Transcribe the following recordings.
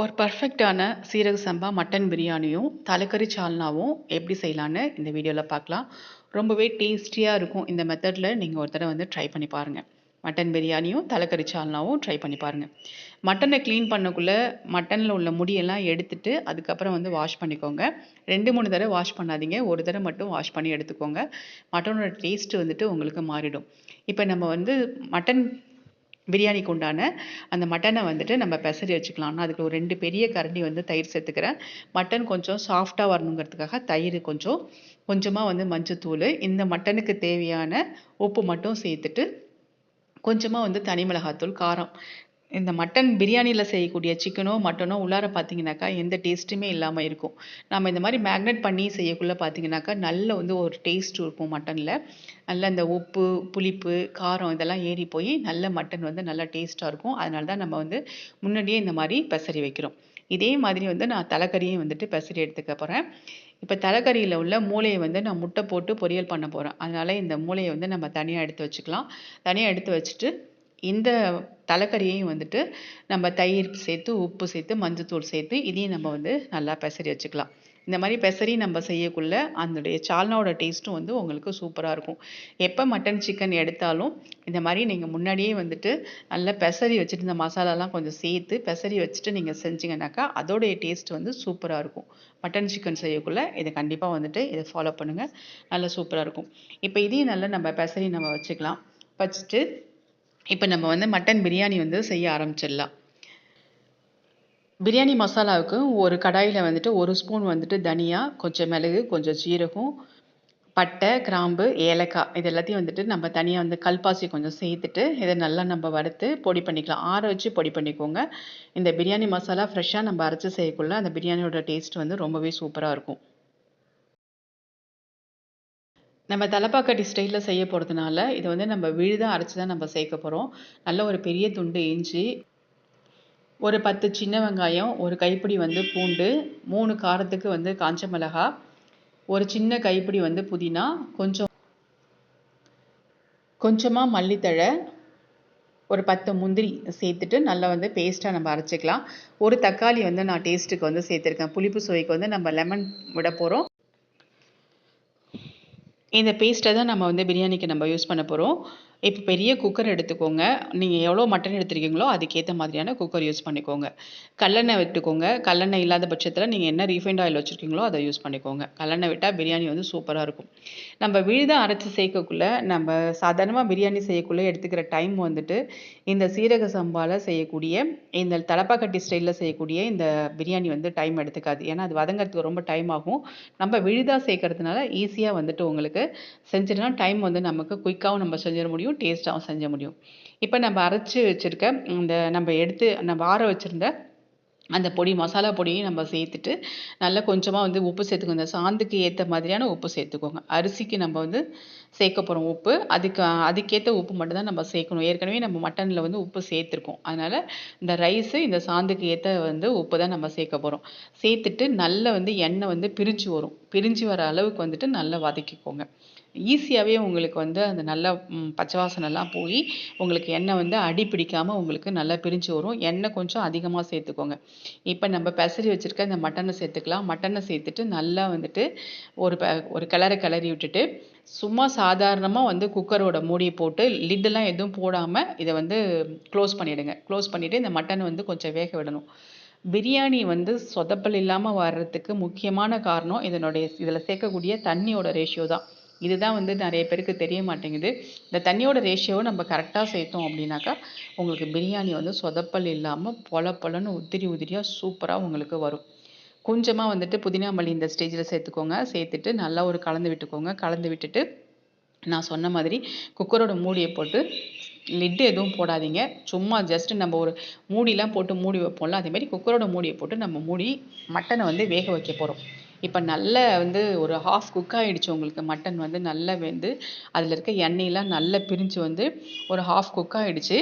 ஒரு பர்ஃபெக்ட்டான சீரக சம்பா மட்டன் பிரியாணியும் தலைக்கறி சால்னாவும் எப்படி செய்யலான்னு இந்த வீடியோவில் பார்க்கலாம் ரொம்பவே டேஸ்டியாக இருக்கும் இந்த மெத்தடில் நீங்கள் ஒரு தடவை வந்து ட்ரை பண்ணி பாருங்கள் மட்டன் பிரியாணியும் தலைக்கறி சால்னாவும் ட்ரை பண்ணி பாருங்கள் மட்டனை க்ளீன் பண்ணக்குள்ளே மட்டனில் உள்ள முடியெல்லாம் எடுத்துட்டு அதுக்கப்புறம் வந்து வாஷ் பண்ணிக்கோங்க. ரெண்டு மூணு தடவை வாஷ் பண்ணாதீங்க. ஒரு தடவை மட்டும் வாஷ் பண்ணி எடுத்துக்கோங்க. மட்டனோட டேஸ்ட்டு வந்துட்டு உங்களுக்கு மாறிடும். இப்போ நம்ம வந்து மட்டன் பிரியாணிக்கு உண்டான அந்த மட்டனை வந்துட்டு நம்ம பெசரி வச்சுக்கலாம். நான் அதுக்கு ஒரு ரெண்டு பெரிய கரண்டி வந்து தயிர் சேர்த்துக்கிறேன். மட்டன் கொஞ்சம் சாஃப்டாக வரணுங்கிறதுக்காக தயிர் கொஞ்சம் கொஞ்சமாக வந்து மஞ்சத்தூள் இந்த மட்டனுக்கு தேவையான உப்பு மட்டும் சேர்த்துட்டு கொஞ்சமாக வந்து தனி மிளகாத்தூள் காரம். இந்த மட்டன் பிரியாணியில் செய்யக்கூடிய சிக்கனோ மட்டனோ உள்ளார பார்த்தீங்கன்னாக்கா எந்த டேஸ்ட்டுமே இல்லாமல் இருக்கும். நம்ம இந்த மாதிரி மேக்னெட் பண்ணி செய்யக்குள்ளே பார்த்தீங்கன்னாக்கா நல்ல வந்து ஒரு டேஸ்ட் இருக்கும் மட்டனில் நல்ல இந்த உப்பு புளிப்பு காரம் இதெல்லாம் ஏறி போய் நல்ல மட்டன் வந்து நல்லா டேஸ்ட்டாக இருக்கும். அதனால தான் நம்ம வந்து முன்னாடியே இந்த மாதிரி பெசரி வைக்கிறோம். இதே மாதிரி வந்து நான் தலைக்கறியும் வந்துட்டு பெசரி எடுத்துக்க போகிறேன் இப்போ தலைக்கறியில் உள்ள மூளையை வந்து நான் முட்டை போட்டு பொரியல் பண்ண போகிறேன் அதனால் இந்த மூளையை வந்து நம்ம தனியாக எடுத்து வச்சுக்கலாம். தனியாக எடுத்து வச்சுட்டு இந்த தலைக்கறியையும் வந்துட்டு நம்ம தயிர் சேர்த்து உப்பு சேர்த்து மஞ்சத்தூள் சேர்த்து இதையும் நம்ம வந்து நல்லா பெசரி வச்சுக்கலாம். இந்த மாதிரி பெசரி நம்ம செய்யக்குள்ள அதனுடைய சால்னாவோட டேஸ்ட்டும் வந்து உங்களுக்கு சூப்பராக இருக்கும். எப்போ மட்டன் சிக்கன் எடுத்தாலும் இந்த மாதிரி நீங்கள் முன்னாடியே வந்துட்டு நல்லா பெசரி வச்சுட்டு இந்த மசாலாலாம் கொஞ்சம் சேர்த்து பெசரி வச்சுட்டு நீங்கள் செஞ்சீங்கன்னாக்கா அதோடைய டேஸ்ட் வந்து சூப்பராக இருக்கும். மட்டன் சிக்கன் செய்யக்குள்ள இதை கண்டிப்பாக வந்துட்டு இதை ஃபாலோ பண்ணுங்கள் நல்லா சூப்பராக இருக்கும். இப்போ இதையும் நல்லா நம்ம பெசரி நம்ம வச்சுக்கலாம். வச்சுட்டு இப்போ நம்ம வந்து மட்டன் பிரியாணி வந்து செய்ய ஆரம்பிச்சிடலாம். பிரியாணி மசாலாவுக்கு ஒரு கடாயில் வந்துட்டு ஒரு ஸ்பூன் வந்துட்டு தனியா கொஞ்சம் மிளகு கொஞ்சம் ஜீரகம் பட்டை கிராம்பு ஏலக்காய் இது எல்லாத்தையும் வந்துட்டு நம்ம தனியாக வந்து கல்பாசி கொஞ்சம் சேர்த்துட்டு இதை நல்லா நம்ம வறுத்து பொடி பண்ணிக்கலாம். ஆற வச்சு பொடி பண்ணிக்கோங்க. இந்த பிரியாணி மசாலா ஃப்ரெஷ்ஷாக நம்ம அரைச்சி செய்யக்குள்ள அந்த பிரியாணியோட டேஸ்ட் வந்து ரொம்பவே சூப்பராக இருக்கும். நம்ம தலப்பாக்கட்டி ஸ்டைலில் செய்ய போகிறதுனால இதை வந்து நம்ம விழுதாக அரைச்சி தான் நம்ம சேர்க்க போகிறோம் நல்ல ஒரு பெரிய துண்டு இஞ்சி ஒரு பத்து சின்ன வெங்காயம் ஒரு கைப்பிடி வந்து பூண்டு மூணு காரத்துக்கு வந்து காஞ்ச மிளகா ஒரு சின்ன கைப்பிடி வந்து புதினா கொஞ்சம் கொஞ்சமாக மல்லித்தழை ஒரு பத்து முந்திரி சேர்த்துட்டு நல்லா வந்து பேஸ்ட்டாக நம்ம அரைச்சிக்கலாம். ஒரு தக்காளி வந்து நான் டேஸ்ட்டுக்கு வந்து சேர்த்துருக்கேன். புளிப்பு சுவைக்கு வந்து நம்ம லெமன் விட போகிறோம் இந்த பேஸ்ட்டை தான் நம்ம வந்து பிரியாணிக்கு நம்ம யூஸ் பண்ண போகிறோம் இப்போ பெரிய குக்கர் எடுத்துக்கோங்க. நீங்கள் எவ்வளோ மட்டன் எடுத்துருக்கீங்களோ அதுக்கேற்ற மாதிரியான குக்கர் யூஸ் பண்ணிக்கோங்க. கல்லெண்ணெய் விட்டுக்கோங்க. கல்லெண்ணெய் இல்லாத பட்சத்தில் நீங்கள் என்ன ரீஃபைண்ட் ஆயில் வச்சுருக்கீங்களோ அதை யூஸ் பண்ணிக்கோங்க. கல்லெண்ணெய் விட்டால் பிரியாணி வந்து சூப்பராக இருக்கும். நம்ம விழுதாக அரைச்சி சேர்க்கக்குள்ளே நம்ம சாதாரணமாக பிரியாணி செய்யக்குள்ளே எடுத்துக்கிற டைம் வந்துட்டு இந்த சீரக சம்பாவில் செய்யக்கூடிய இந்த தலப்பாக்கட்டி ஸ்டைலில் செய்யக்கூடிய இந்த பிரியாணி வந்து டைம் எடுத்துக்காது. ஏன்னா அது வதங்கிறதுக்கு ரொம்ப டைம் ஆகும். நம்ம விழுதாக சேர்க்கறதுனால ஈஸியாக வந்துட்டு உங்களுக்கு செஞ்சிடலாம். டைம் வந்து நமக்கு குயிக்காகவும் நம்ம செஞ்சிட முடியும். முடியும் டேஸ்ட்டாகவும் செஞ்ச முடியும். இப்போ நம்ம அரைச்சி வச்சுருக்க இந்த நம்ம எடுத்து நம்ம ஆற வச்சுருந்த அந்த பொடி மசாலா பொடியும் நம்ம சேர்த்துட்டு நல்லா கொஞ்சமாக வந்து உப்பு சேர்த்துக்கோங்க. இந்த சாந்துக்கு ஏற்ற மாதிரியான உப்பு சேர்த்துக்கோங்க. அரிசிக்கு நம்ம வந்து சேர்க்க போகிறோம் உப்பு. அதுக்கு அதுக்கேற்ற உப்பு மட்டும்தான் நம்ம சேர்க்கணும். ஏற்கனவே நம்ம மட்டனில் வந்து உப்பு சேர்த்துருக்கோம். அதனால் இந்த ரைஸு இந்த சாந்துக்கு ஏற்ற வந்து உப்பு தான் நம்ம சேர்க்க போகிறோம் சேர்த்துட்டு நல்லா வந்து எண்ணெய் வந்து பிரிஞ்சு வரும். பிரிஞ்சு வர அளவுக்கு வந்துட்டு நல்லா வதக்கிக்கோங்க. ஈஸியாகவே உங்களுக்கு வந்து அந்த நல்ல பச்சை வாசனைலாம் போய் உங்களுக்கு எண்ணெய் வந்து அடி பிடிக்காமல் உங்களுக்கு நல்லா பிரிஞ்சு வரும். எண்ணெய் கொஞ்சம் அதிகமாக சேர்த்துக்கோங்க. இப்போ நம்ம பெசரி வச்சுருக்க இந்த மட்டனை சேர்த்துக்கலாம். மட்டனை சேர்த்துட்டு நல்லா வந்துட்டு ஒரு ப ஒரு கிளரை கிளறி விட்டுட்டு சும்மா சாதாரணமாக வந்து குக்கரோட மூடியை போட்டு லிட்டெல்லாம் எதுவும் போடாமல் இதை வந்து க்ளோஸ் பண்ணிவிடுங்க க்ளோஸ் பண்ணிவிட்டு இந்த மட்டன் வந்து கொஞ்சம் வேக விடணும். பிரியாணி வந்து சொதப்பல் இல்லாமல் வர்றதுக்கு முக்கியமான காரணம் இதனுடைய இதில் சேர்க்கக்கூடிய தண்ணியோட ரேஷியோ தான். இதுதான் வந்து நிறைய பேருக்கு தெரிய மாட்டேங்குது. இந்த தண்ணியோட ரேஷியோவை நம்ம கரெக்டாக சேர்த்தோம் அப்படின்னாக்கா உங்களுக்கு பிரியாணி வந்து சொதப்பல் இல்லாமல் பொல பொலன்னு உதிரி உதிரியாக சூப்பராக உங்களுக்கு வரும். கொஞ்சமாக வந்துட்டு புதினா மல்லி இந்த ஸ்டேஜில் சேர்த்துக்கோங்க. சேர்த்துட்டு நல்லா ஒரு கலந்து விட்டுக்கோங்க. கலந்து விட்டுட்டு நான் சொன்ன மாதிரி குக்கரோட மூடியை போட்டு லிட்டு எதுவும் போடாதீங்க. சும்மா ஜஸ்ட் நம்ம ஒரு மூடிலாம் போட்டு மூடி வைப்போம்ல அதேமாதிரி குக்கரோட மூடியை போட்டு நம்ம மூடி மட்டனை வந்து வேக வைக்க போகிறோம் இப்போ நல்ல வந்து ஒரு ஹாஃப் குக் ஆகிடுச்சு உங்களுக்கு மட்டன் வந்து நல்லா வெந்து அதில் இருக்க எண்ணெயெலாம் நல்லா பிரிஞ்சு வந்து ஒரு ஹாஃப் குக் ஆகிடுச்சு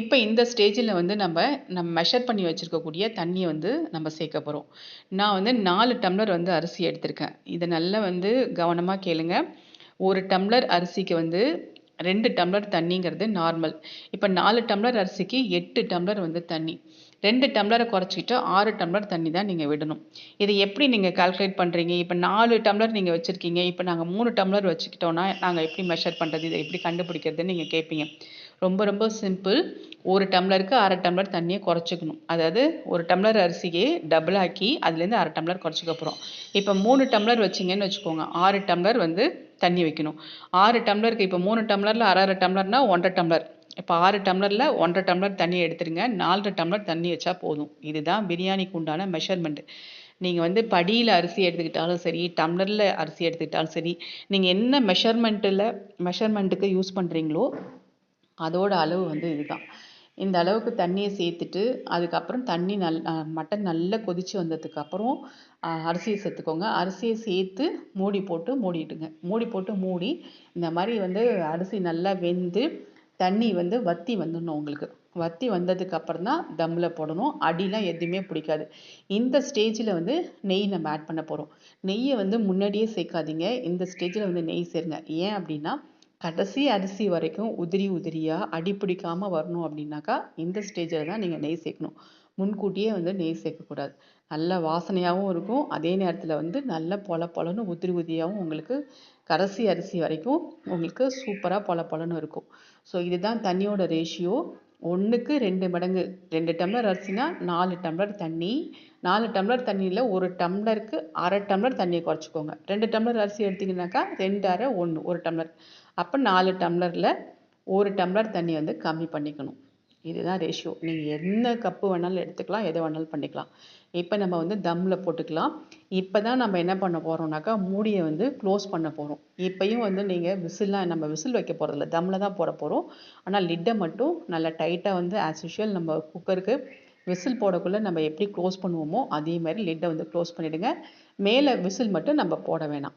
இப்போ இந்த ஸ்டேஜில் வந்து நம்ம நம்ம மெஷர் பண்ணி வச்சுருக்கக்கூடிய தண்ணியை வந்து நம்ம சேர்க்க போகிறோம் நான் வந்து நாலு டம்ளர் வந்து அரிசி எடுத்திருக்கேன். இதை நல்லா வந்து கவனமாக கேளுங்க. ஒரு டம்ளர் அரிசிக்கு வந்து ரெண்டு டம்ளர் தண்ணிங்கிறது நார்மல் இப்போ நாலு டம்ளர் அரிசிக்கு எட்டு டம்ளர் வந்து தண்ணி. ரெண்டு டம்ளரை குறைச்சிக்கிட்டு ஆறு டம்ளர் தண்ணி தான் நீங்கள் விடணும். இதை எப்படி நீங்கள் கால்குலேட் பண்ணுறீங்க இப்போ நாலு டம்ளர் நீங்கள் வச்சுருக்கீங்க. இப்போ நாங்கள் மூணு டம்ளர் வச்சுக்கிட்டோன்னா நாங்கள் எப்படி மெஷர் பண்ணுறது இதை எப்படி கண்டுபிடிக்கிறதுன்னு நீங்கள் கேட்பீங்க ரொம்ப ரொம்ப சிம்பிள் ஒரு டம்ளருக்கு அரை டம்ளர் தண்ணியை குறைச்சிக்கணும். அதாவது ஒரு டம்ளர் அரிசியை டபுள் ஆக்கி அதுலேருந்து அரை டம்ளர் குறைச்சிக்க போகிறோம் இப்போ மூணு டம்ளர் வச்சிங்கன்னு வச்சுக்கோங்க. ஆறு டம்ளர் வந்து தண்ணி வைக்கணும். ஆறு டம்ளருக்கு இப்போ மூணு டம்ளரில் அரை அரை டம்ளர்னால் ஒன்றரை டம்ளர். இப்போ ஆறு டம்ளரில் ஒன்றரை டம்ளர் தண்ணி எடுத்துருங்க. நாலரை டம்ளர் தண்ணி வச்சா போதும். இதுதான் பிரியாணிக்கு உண்டான மெஷர்மெண்ட்டு நீங்கள் வந்து படியில் அரிசி எடுத்துக்கிட்டாலும் சரி டம்ளரில் அரிசி எடுத்துக்கிட்டாலும் சரி நீங்கள் என்ன மெஷர்மெண்ட்டில் மெஷர்மெண்ட்டுக்கு யூஸ் பண்ணுறீங்களோ அதோட அளவு வந்து இதுதான். இந்த அளவுக்கு தண்ணியை சேர்த்துட்டு அதுக்கப்புறம் தண்ணி நல் மட்டன் நல்லா கொதித்து வந்ததுக்கப்புறம் அரிசியை சேர்த்துக்கோங்க. அரிசியை சேர்த்து மூடி போட்டு மூடிட்டுங்க. மூடி போட்டு மூடி இந்த மாதிரி வந்து அரிசி நல்லா வெந்து தண்ணி வந்து வத்தி வந்துடணும் உங்களுக்கு. வத்தி வந்ததுக்கு அப்புறம் தான் தம்மில் போடணும். அடிலாம் எதுவுமே பிடிக்காது. இந்த ஸ்டேஜில் வந்து நெய் நம்ம ஆட் பண்ண போகிறோம் நெய்யை வந்து முன்னாடியே சேர்க்காதீங்க. இந்த ஸ்டேஜில் வந்து நெய் சேருங்க. ஏன் அப்படின்னா கடைசி அரிசி வரைக்கும் உதிரி உதிரியாக அடி பிடிக்காமல் வரணும் அப்படின்னாக்கா இந்த ஸ்டேஜில் தான் நீங்கள் நெய் சேர்க்கணும். முன்கூட்டியே வந்து நெய் சேர்க்கக்கூடாது. நல்ல வாசனையாகவும் இருக்கும். அதே நேரத்தில் வந்து நல்ல பொல பொலன்னு உதிரி உதிரியாகவும் உங்களுக்கு கடைசி அரிசி வரைக்கும் உங்களுக்கு சூப்பராக பொல பொலன்னு இருக்கும். ஸோ இதுதான் தண்ணியோட ரேஷியோ ஒன்றுக்கு ரெண்டு மடங்கு. ரெண்டு டம்ளர் அரிசினா நாலு டம்ளர் தண்ணி. நாலு டம்ளர் தண்ணியில் ஒரு டம்ளருக்கு அரை டம்ளர் தண்ணியை குறைச்சிக்கோங்க. ரெண்டு டம்ளர் அரிசி எடுத்திங்கனாக்கா ரெண்டு அரை ஒன்று ஒரு டம்ளர். அப்போ நாலு டம்ளரில் ஒரு டம்ளர் தண்ணி வந்து கம்மி பண்ணிக்கணும். இதுதான் ரேஷியோ நீங்கள் என்ன கப்பு வேணாலும் எடுத்துக்கலாம் எதை வேணாலும் பண்ணிக்கலாம். இப்போ நம்ம வந்து தம்மில் போட்டுக்கலாம். இப்போ தான் நம்ம என்ன பண்ண போகிறோம்னாக்கா மூடியை வந்து க்ளோஸ் பண்ண போகிறோம் இப்போயும் வந்து நீங்கள் விசில்லாம் நம்ம விசில் வைக்க போகிறதில்ல தம்மில் தான் போட போகிறோம் ஆனால் லிட்டை மட்டும் நல்லா டைட்டாக வந்து ஆஸ் யூஷுவல் நம்ம குக்கருக்கு விசில் போடக்குள்ளே நம்ம எப்படி க்ளோஸ் பண்ணுவோமோ அதே மாதிரி லிட்டை வந்து க்ளோஸ் பண்ணிவிடுங்க மேலே விசில் மட்டும் நம்ம போட வேணாம்.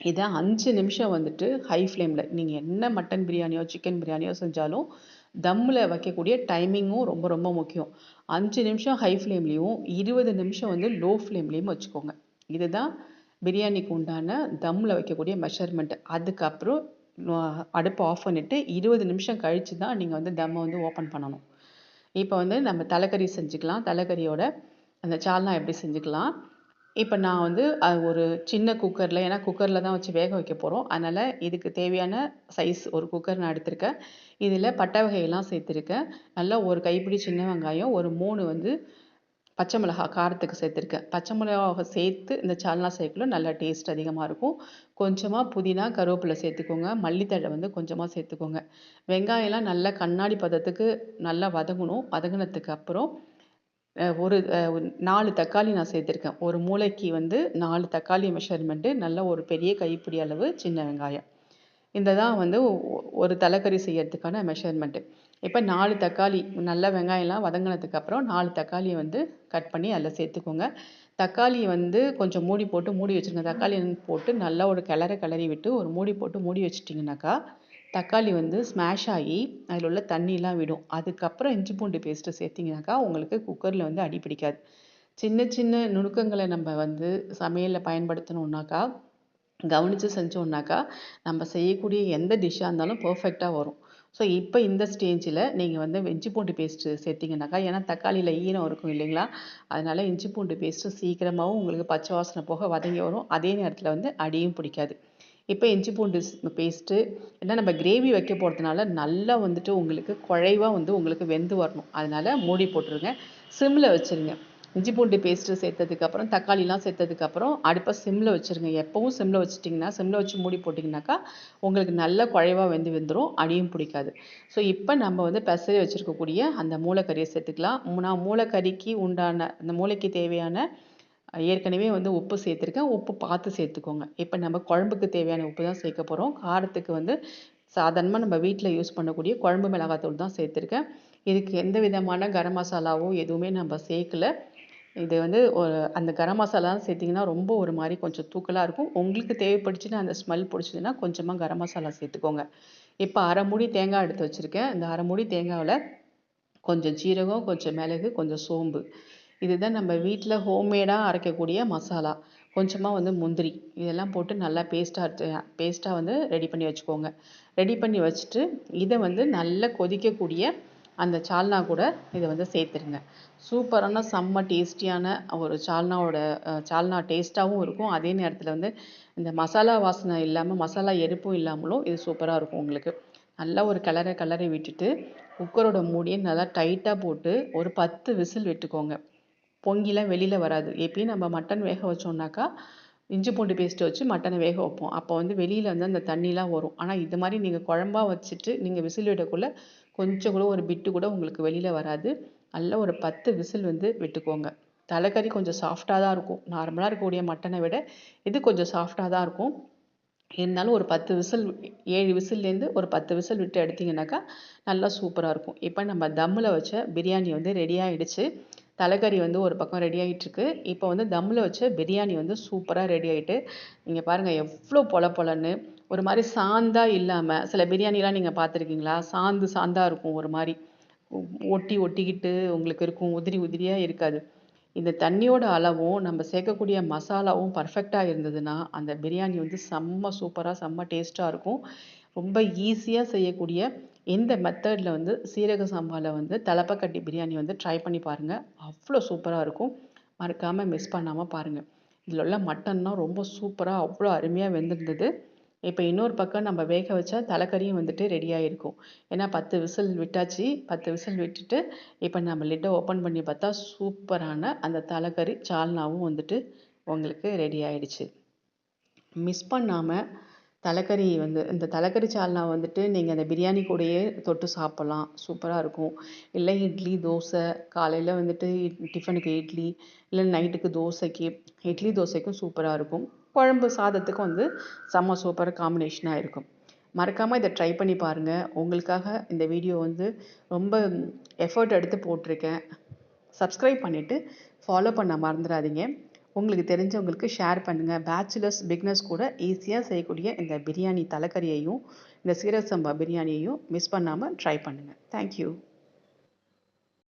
இதை அஞ்சு நிமிஷம் வந்துட்டு ஹை ஃப்ளேமில் நீங்கள் என்ன மட்டன் பிரியாணியோ சிக்கன் பிரியாணியோ செஞ்சாலும் தம்மில் வைக்கக்கூடிய டைமிங்கும் ரொம்ப ரொம்ப முக்கியம். அஞ்சு நிமிஷம் ஹை ஃப்ளேம்லேயும் இருபது நிமிஷம் வந்து லோ ஃப்ளேம்லேயும் வச்சுக்கோங்க. இதுதான் பிரியாணிக்கு உண்டான தம்மில் வைக்கக்கூடிய மெஷர்மெண்ட் அதுக்கப்புறம் அடுப்பை ஆஃப் பண்ணிவிட்டு இருபது நிமிஷம் கழித்து தான் நீங்கள் வந்து தம்மை வந்து ஓப்பன் பண்ணணும். இப்போ வந்து நம்ம தலைக்கறி செஞ்சுக்கலாம். தலைக்கறியோட அந்த சால்னா எப்படி செஞ்சுக்கலாம்? இப்போ நான் வந்து ஒரு சின்ன குக்கரில் ஏன்னா குக்கரில் தான் வச்சு வேக வைக்க போகிறோம் அதனால் இதுக்கு தேவையான சைஸ் ஒரு குக்கர் நான் எடுத்திருக்கேன். இதில் பட்டை வகையெல்லாம் சேர்த்துருக்கேன். நல்லா ஒரு கைப்பிடி சின்ன வெங்காயம் ஒரு மூணு வந்து பச்சை மிளகா காரத்துக்கு சேர்த்துருக்கேன். பச்சை மிளகாவை சேர்த்து இந்த சால்னா சேர்க்கல நல்லா டேஸ்ட் அதிகமாக இருக்கும். கொஞ்சமாக புதினா கருவேப்பிலை சேர்த்துக்கோங்க. மல்லித்தழை வந்து கொஞ்சமாக சேர்த்துக்கோங்க. வெங்காயம்லாம் நல்லா கண்ணாடி பதத்துக்கு நல்லா வதங்கணும். வதங்கினதுக்கு அப்புறம் ஒரு நாலு தக்காளி நான் சேர்த்துருக்கேன். ஒரு மூளைக்கு வந்து நாலு தக்காளி மெஷர்மெண்ட்டு நல்ல ஒரு பெரிய கைப்பிடி அளவு சின்ன வெங்காயம். இந்த தான் வந்து ஒரு தலைக்கறி செய்யறதுக்கான மெஷர்மெண்ட்டு இப்போ நாலு தக்காளி நல்ல வெங்காயம்லாம் வதங்கினதுக்கப்புறம் நாலு தக்காளியை வந்து கட் பண்ணி அதில் சேர்த்துக்கோங்க. தக்காளியை வந்து கொஞ்சம் மூடி போட்டு மூடி வச்சுருங்க தக்காளி போட்டு நல்லா ஒரு கிளற கிளறி விட்டு ஒரு மூடி போட்டு மூடி வச்சிட்டிங்கனாக்கா தக்காளி வந்து ஸ்மாஷ் ஆகி அதில் உள்ள தண்ணிலாம் விடும். அதுக்கப்புறம் இஞ்சி பூண்டு பேஸ்ட்டு சேர்த்திங்கனாக்கா உங்களுக்கு குக்கரில் வந்து அடி பிடிக்காது. சின்ன சின்ன நுணுக்கங்களை நம்ம வந்து சமையலில் பயன்படுத்தணுன்னாக்கா கவனித்து செஞ்சோன்னாக்கா நம்ம செய்யக்கூடிய எந்த டிஷ்ஷாக இருந்தாலும் பர்ஃபெக்டாக வரும். ஸோ இப்போ இந்த ஸ்டேஜில் நீங்கள் வந்து இஞ்சி பூண்டு பேஸ்ட்டு சேர்த்திங்கனாக்கா ஏன்னா தக்காளியில் ஈரம் இருக்கும் இல்லைங்களா? அதனால் இஞ்சி பூண்டு பேஸ்ட்டு சீக்கிரமாகவும் உங்களுக்கு பச்சை வாசனை போக வதங்கி வரும். அதே நேரத்தில் வந்து அடியும் பிடிக்காது. இப்போ இஞ்சி பூண்டு பேஸ்ட்டு ஏன்னா நம்ம கிரேவி வைக்க போகிறதுனால நல்லா வந்துட்டு உங்களுக்கு குழைவாக வந்து உங்களுக்கு வெந்து வரணும். அதனால் மூடி போட்டுருங்க. சிம்மில் வச்சுருங்க. இஞ்சி பூண்டு பேஸ்ட்டு சேர்த்ததுக்கப்புறம் தக்காளிலாம் சேர்த்ததுக்கப்புறம் அடுப்பை சிம்மில் வச்சுருங்க. எப்போவும் சிம்மில் வச்சுட்டிங்கன்னா சிம்மில் வச்சு மூடி போட்டிங்கனாக்கா உங்களுக்கு நல்ல குழைவாக வெந்து வெந்துடும் அடியும் பிடிக்காது. ஸோ இப்போ நம்ம வந்து பெசரி வச்சுருக்கக்கூடிய அந்த மூளைக்கறியை சேர்த்துக்கலாம். நான் மூளைக்கறிக்கு உண்டான அந்த மூளைக்கு தேவையான ஏற்கனவே வந்து உப்பு சேர்த்துருக்கேன். உப்பு பார்த்து சேர்த்துக்கோங்க. இப்போ நம்ம குழம்புக்கு தேவையான உப்பு தான் சேர்க்க போகிறோம் காரத்துக்கு வந்து சாதாரணமாக நம்ம வீட்டில் யூஸ் பண்ணக்கூடிய குழம்பு மிளகாத்தூள் தான் சேர்த்துருக்கேன். இதுக்கு எந்த விதமான கரம் மசாலாவோ எதுவுமே நம்ம சேர்க்கல. இது வந்து ஒரு அந்த கரம் மசாலாலாம் சேர்த்திங்கன்னா ரொம்ப ஒரு மாதிரி கொஞ்சம் தூக்கலாக இருக்கும். உங்களுக்கு தேவைப்படுச்சுன்னா அந்த ஸ்மெல் பிடிச்சதுன்னா கொஞ்சமாக கரம் மசாலா சேர்த்துக்கோங்க. இப்போ அரை மூடி தேங்காய் எடுத்து வச்சுருக்கேன். இந்த அரை மூடி தேங்காவில் கொஞ்சம் ஜீரகம் கொஞ்சம் மிளகு கொஞ்சம் சோம்பு. இதுதான் நம்ம வீட்டில் ஹோம்மேடாக அரைக்கக்கூடிய மசாலா. கொஞ்சமாக வந்து முந்திரி. இதெல்லாம் போட்டு நல்லா பேஸ்ட்டாக பேஸ்ட்டாக வந்து ரெடி பண்ணி வச்சுக்கோங்க. ரெடி பண்ணி வச்சுட்டு இதை வந்து நல்லா கொதிக்கக்கூடிய அந்த சால்னா கூட இதை வந்து சேர்த்துருங்க. சூப்பரான செம்ம டேஸ்டியான ஒரு சால்னாவோட சால்னா டேஸ்ட்டாகவும் இருக்கும். அதே நேரத்தில் வந்து இந்த மசாலா வாசனை இல்லாமல் மசாலா எரிப்பும் இல்லாமலும் இது சூப்பராக இருக்கும் உங்களுக்கு. நல்லா ஒரு கலரை கலரை விட்டுட்டு குக்கரோட மூடியை நல்லா டைட்டாக போட்டு ஒரு பத்து விசில் விட்டுக்கோங்க. பொங்கிலாம் வெளியில் வராது. எப்பயும் நம்ம மட்டன் வேக வச்சோம்னாக்கா இஞ்சி பூண்டு பேஸ்ட்டு வச்சு மட்டனை வேக வைப்போம். அப்போ வந்து வெளியில் வந்து அந்த தண்ணிலாம் வரும். ஆனால் இது மாதிரி நீங்கள் குழம்பா வச்சுட்டு நீங்கள் விசில் விடக்குள்ள கொஞ்சம் கூட ஒரு பிட்டு கூட உங்களுக்கு வெளியில் வராது. நல்ல ஒரு பத்து விசில் வந்து விட்டுக்கோங்க. தலைக்கறி கொஞ்சம் சாஃப்டாக தான் இருக்கும். நார்மலாக இருக்கக்கூடிய மட்டனை விட இது கொஞ்சம் சாஃப்டாக தான் இருக்கும். இருந்தாலும் ஒரு பத்து விசில் ஏழு விசில்லேருந்து ஒரு பத்து விசில் விட்டு எடுத்திங்கனாக்கா நல்லா சூப்பராக இருக்கும். இப்போ நம்ம தம்மில் வச்ச பிரியாணி வந்து ரெடி ஆகிடுச்சு தலைக்கறி வந்து ஒரு பக்கம் ரெடி ஆகிட்டுருக்கு இப்போ வந்து தம்மில் வச்ச பிரியாணி வந்து சூப்பராக ரெடி ஆகிட்டு நீங்கள் பாருங்கள் எவ்வளோ பொல பொலன்னு. ஒரு மாதிரி சாந்தாக இல்லாமல் சில பிரியாணிலாம் நீங்கள் பார்த்துருக்கீங்களா? சாந்து சாந்தாக இருக்கும் ஒரு மாதிரி. ஒட்டி ஒட்டிக்கிட்டு உங்களுக்கு இருக்கும் உதிரி உதிரியாக இருக்காது. இந்த தண்ணியோட அளவும் நம்ம சேர்க்கக்கூடிய மசாலாவும் பர்ஃபெக்டாக இருந்ததுன்னா அந்த பிரியாணி வந்து செம்ம சூப்பராக செம்ம டேஸ்ட்டாக இருக்கும். ரொம்ப ஈஸியாக செய்யக்கூடிய இந்த மெத்தடில் வந்து சீரக சம்பாவில் வந்து தலப்பக்கட்டி பிரியாணி வந்து ட்ரை பண்ணி பாருங்கள் அவ்வளோ சூப்பராக இருக்கும். மறக்காமல் மிஸ் பண்ணாமல் பாருங்கள் இதில் உள்ள மட்டன்னா ரொம்ப சூப்பராக அவ்வளோ அருமையாக வெந்திருந்தது. இப்போ இன்னொரு பக்கம் நம்ம வேக வச்சா தலைக்கறியும் வந்துட்டு ரெடியாக இருக்கும் ஏன்னா பத்து விசில் விட்டாச்சு. பத்து விசில் விட்டுட்டு இப்போ நம்ம லிட்டை ஓப்பன் பண்ணி பார்த்தா சூப்பரான அந்த தலைக்கறி சால்னாவும் வந்துட்டு உங்களுக்கு ரெடி ஆயிடுச்சு. மிஸ் பண்ணாமல் தலைக்கறி வந்து இந்த தலைக்கறி சால்னா வந்துட்டு நீங்கள் அந்த பிரியாணி கூடயே தொட்டு சாப்பிட்லாம். சூப்பராக இருக்கும். இல்லை இட்லி தோசை காலையில் வந்துட்டு டிஃபனுக்கு இட்லி இல்லை நைட்டுக்கு தோசைக்கு இட்லி தோசைக்கும் சூப்பராக இருக்கும். குழம்பு சாதத்துக்கும் வந்து செம்ம சூப்பர் காம்பினேஷனாக இருக்கும். மறக்காமல் இதை ட்ரை பண்ணி பாருங்கள் உங்களுக்காக இந்த வீடியோ வந்து ரொம்ப எஃபர்ட் எடுத்து போட்டிருக்கேன். சப்ஸ்கிரைப் பண்ணிவிட்டு ஃபாலோ பண்ண மறந்துடாதீங்க. உங்களுக்கு தெரிஞ்சவங்களுக்கு ஷேர் பண்ணுங்கள் பேச்சுலர்ஸ் பிக்னஸ் கூட ஈஸியாக செய்யக்கூடிய இந்த பிரியாணி தலைக்கறியையும் இந்த சீரக சம்பா பிரியாணியையும் மிஸ் பண்ணாமல் ட்ரை பண்ணுங்கள் தேங்க்யூ